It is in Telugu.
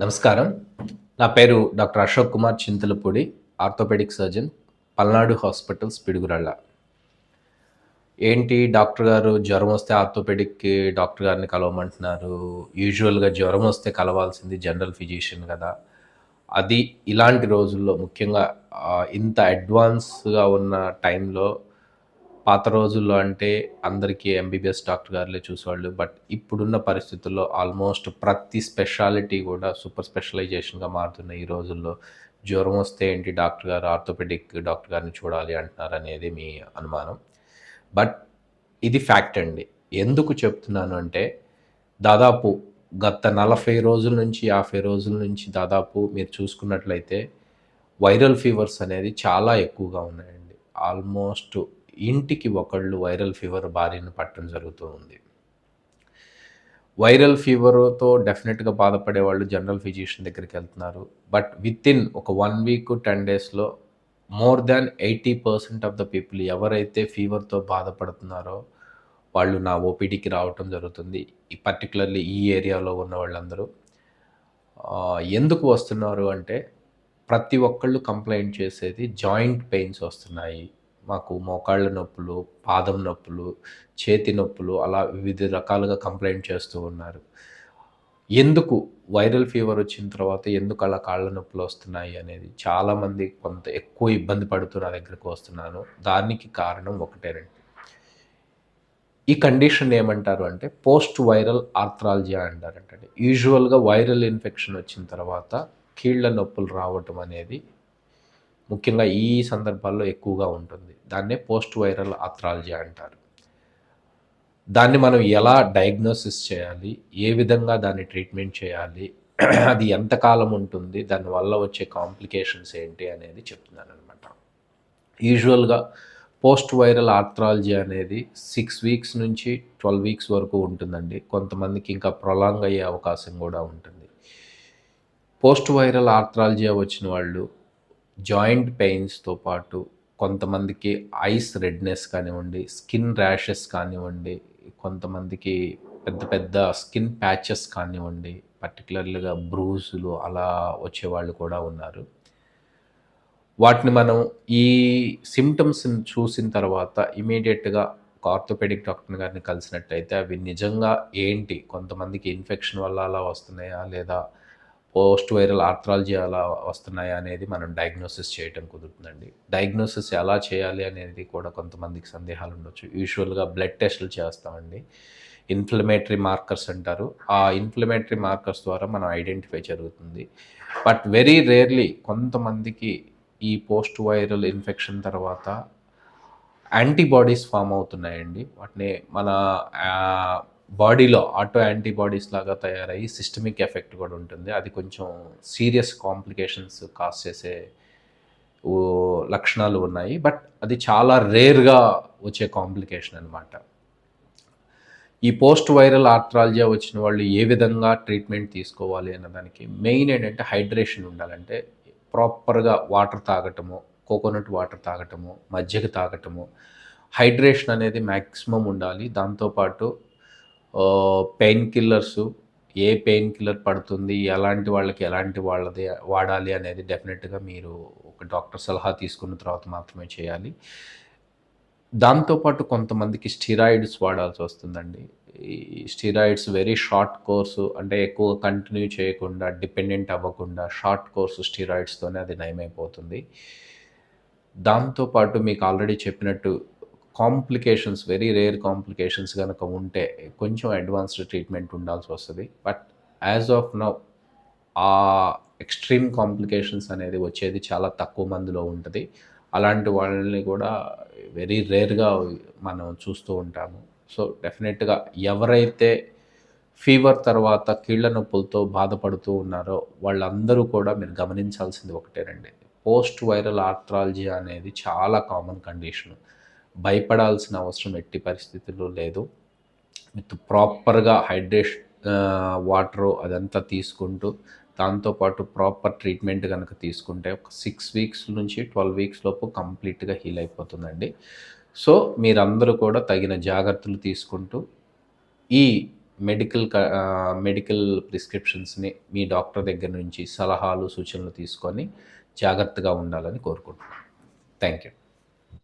నమస్కారం. నా పేరు doctor Ashok Kumar Chintalapudi orthopaedic surgeon Palnadu hospitals Piduguralla. ఏంటి డాక్టర్ గారు జ్వరం వస్తే ఆర్థోపెడిక్కి డాక్టర్ గారిని కలవమంటున్నారు. యూజువల్గా జ్వరం వస్తే కలవాల్సింది జనరల్ ఫిజిషియన్ కదా. అది ఇలాంటి రోజుల్లో ముఖ్యంగా ఇంత అడ్వాన్స్గా ఉన్న టైంలో పాత రోజుల్లో అంటే అందరికీ ఎంబీబీఎస్ డాక్టర్ గారులే చూసేవాళ్ళు. బట్ ఇప్పుడున్న పరిస్థితుల్లో ఆల్మోస్ట్ ప్రతి స్పెషాలిటీ కూడా సూపర్ స్పెషలైజేషన్గా మారుతున్న ఈ రోజుల్లో జ్వరం వస్తే ఏంటి డాక్టర్ గారు? ఆర్థోపెడిక్ డాక్టర్ గారిని చూడాలి అంటున్నారు అనేది మీ అనుమానం. బట్ ఇది ఫ్యాక్ట్ అండి. ఎందుకు చెప్తున్నాను అంటే దాదాపు గత నలభై రోజుల నుంచి యాభై రోజుల నుంచి దాదాపు మీరు చూసుకున్నట్లయితే వైరల్ ఫీవర్స్ అనేది చాలా ఎక్కువగా ఉన్నాయండి. ఆల్మోస్ట్ ఇంటికి ఒకళ్ళు వైరల్ ఫీవర్ బారిన పట్టడం జరుగుతూ ఉంది. వైరల్ ఫీవర్తో డెఫినెట్గా బాధపడే వాళ్ళు జనరల్ ఫిజిషియన్ దగ్గరికి వెళ్తున్నారు. బట్ విత్ ఇన్ ఒక వన్ వీక్ టెన్ డేస్లో more than eighty percent of the people ఎవరైతే ఫీవర్తో బాధపడుతున్నారో వాళ్ళు నా ఓపీడీకి రావటం జరుగుతుంది. ఈ పర్టికులర్లీ ఈ ఏరియాలో ఉన్న వాళ్ళందరూ. ఎందుకు వస్తున్నారు అంటే ప్రతి ఒక్కళ్ళు కంప్లైంట్ చేసేది జాయింట్ పెయిన్స్ వస్తున్నాయి. మాకు మోకాళ్ళ నొప్పులు పాదం నొప్పులు చేతి నొప్పులు అలా వివిధ రకాలుగా కంప్లైంట్ చేస్తూ ఉన్నారు. ఎందుకు వైరల్ ఫీవర్ వచ్చిన తర్వాత ఎందుకు అలా కాళ్ళ నొప్పులు వస్తున్నాయి అనేది చాలామంది కొంత ఎక్కువ ఇబ్బంది పడుతూ నా దగ్గరకు వస్తున్నాను. దానికి కారణం ఒకటేనండి. ఈ కండిషన్ ఏమంటారు అంటే పోస్ట్ వైరల్ ఆర్థ్రాలజీ అంటారంటే యూజువల్గా వైరల్ ఇన్ఫెక్షన్ వచ్చిన తర్వాత కీళ్ళ నొప్పులు రావటం అనేది ముఖ్యంగా ఈ సందర్భాల్లో ఎక్కువగా ఉంటుంది. దాన్నే పోస్ట్ వైరల్ ఆర్థ్రాలజియా అంటారు. దాన్ని మనం ఎలా డయాగ్నోసిస్ చేయాలి? ఏ విధంగా దాన్ని ట్రీట్మెంట్ చేయాలి? అది ఎంతకాలం ఉంటుంది? దానివల్ల వచ్చే కాంప్లికేషన్స్ ఏంటి అనేది చెప్తున్నాను అనమాట యూజువల్గా పోస్ట్ వైరల్ ఆర్థ్రాలజీ అనేది సిక్స్ వీక్స్ నుంచి ట్వెల్వ్ వీక్స్ వరకు ఉంటుందండి. కొంతమందికి ఇంకా ప్రొలాంగ్ అయ్యే అవకాశం కూడా ఉంటుంది. పోస్ట్ వైరల్ ఆర్థ్రాలజీ వచ్చిన వాళ్ళు జాయింట్ పెయిన్స్తో పాటు కొంతమందికి ఐస్ రెడ్నెస్ కానివ్వండి స్కిన్ ర్యాషెస్ కానివ్వండి కొంతమందికి పెద్ద పెద్ద స్కిన్ ప్యాచెస్ కానివ్వండి పర్టికులర్గా బ్రూజులు అలా వచ్చేవాళ్ళు కూడా ఉన్నారు. వాటిని మనం ఈ సిమ్టమ్స్ చూసిన తర్వాత ఇమీడియట్గా ఒక ఆర్థోపెడిక్ డాక్టర్ గారిని కలిసినట్టయితే అవి నిజంగా ఏంటి? కొంతమందికి ఇన్ఫెక్షన్ వల్ల అలా వస్తున్నాయా లేదా? పోస్ట్ వైరల్ ఆర్థ్రాలజీ అలా వస్తున్నాయా అనేది మనం డయాగ్నోసిస్ చేయటం కుదురుతుందండి. డయాగ్నోసిస్ ఎలా చేయాలి అనేది కూడా కొంతమందికి సందేహాలు ఉండొచ్చు. యూజువల్గా బ్లడ్ టెస్టులు చేస్తామండి. ఇన్ఫ్లమేటరీ మార్కర్స్ అంటారు. ఆ ఇన్ఫ్లమేటరీ మార్కర్స్ ద్వారా మనం ఐడెంటిఫై జరుగుతుంది. బట్ వెరీ రేర్లీ కొంతమందికి ఈ పోస్ట్ వైరల్ ఇన్ఫెక్షన్ తర్వాత యాంటీబాడీస్ ఫామ్ అవుతున్నాయండి. వాటిని మన బాడీలో ఆటో యాంటీబాడీస్ లాగా తయారయ్యి సిస్టమిక్ ఎఫెక్ట్ కూడా ఉంటుంది. అది కొంచెం సీరియస్ కాంప్లికేషన్స్ కాస్ చేసే లక్షణాలు ఉన్నాయి. బట్ అది చాలా రేర్గా వచ్చే కాంప్లికేషన్ అనమాట ఈ పోస్ట్ వైరల్ ఆర్థ్రాలజియా వచ్చిన వాళ్ళు ఏ విధంగా ట్రీట్మెంట్ తీసుకోవాలి అన్న దానికి మెయిన్ ఏంటంటే హైడ్రేషన్ ఉండాలంటే ప్రాపర్గా వాటర్ తాగటము కోకోనట్ వాటర్ తాగటము మజ్జిగ తాగటము హైడ్రేషన్ అనేది మ్యాక్సిమం ఉండాలి. దాంతోపాటు పెయిన్ కిల్లర్స్ ఏ పెయిన్ కిల్లర్ పడుతుంది ఎలాంటి వాళ్ళకి ఎలాంటి వాళ్ళది వాడాలి అనేది డెఫినెట్గా మీరు ఒక డాక్టర్ సలహా తీసుకున్న తర్వాత మాత్రమే చేయాలి. దాంతోపాటు కొంతమందికి స్టిరాయిడ్స్ వాడాల్సి వస్తుందండి. ఈ స్టిరాయిడ్స్ వెరీ షార్ట్ కోర్సు అంటే ఎక్కువ కంటిన్యూ చేయకుండా డిపెండెంట్ అవ్వకుండా షార్ట్ కోర్సు స్టిరాయిడ్స్తోనే అది నయమైపోతుంది. దాంతోపాటు మీకు ఆల్రెడీ చెప్పినట్టు కాంప్లికేషన్స్ వెరీ రేర్ కాంప్లికేషన్స్ కనుక ఉంటే కొంచెం అడ్వాన్స్డ్ ట్రీట్మెంట్ ఉండాల్సి వస్తుంది. బట్ యాజ్ ఆఫ్ నౌ ఆ ఎక్స్ట్రీమ్ కాంప్లికేషన్స్ అనేది వచ్చేది చాలా తక్కువ మందిలో ఉంటుంది. అలాంటి వాళ్ళని కూడా వెరీ రేర్గా మనం చూస్తూ ఉంటాము. సో డెఫినెట్గా ఎవరైతే ఫీవర్ తర్వాత కీళ్ళ నొప్పులతో బాధపడుతూ ఉన్నారో వాళ్ళందరూ కూడా మీరు గమనించాల్సింది ఒకటేనండి. పోస్ట్ వైరల్ ఆర్థ్రాలజీ అనేది చాలా కామన్ కండిషన్ భయపడాల్సిన అవసరం ఎట్టి పరిస్థితుల్లో లేదు. విత్ ప్రాపర్గా హైడ్రేషన్ వాటరు అదంతా తీసుకుంటూ దాంతోపాటు ప్రాపర్ ట్రీట్మెంట్ కనుక తీసుకుంటే ఒక సిక్స్ వీక్స్ నుంచి ట్వెల్వ్ వీక్స్ లోపు కంప్లీట్గా హీల్ అయిపోతుందండి. సో మీరందరూ కూడా తగిన జాగ్రత్తలు తీసుకుంటూ ఈ మెడికల్ మెడికల్ ప్రిస్క్రిప్షన్స్ని మీ డాక్టర్ దగ్గర నుంచి సలహాలు సూచనలు తీసుకొని జాగ్రత్తగా ఉండాలని కోరుకుంటున్నాను. Thank you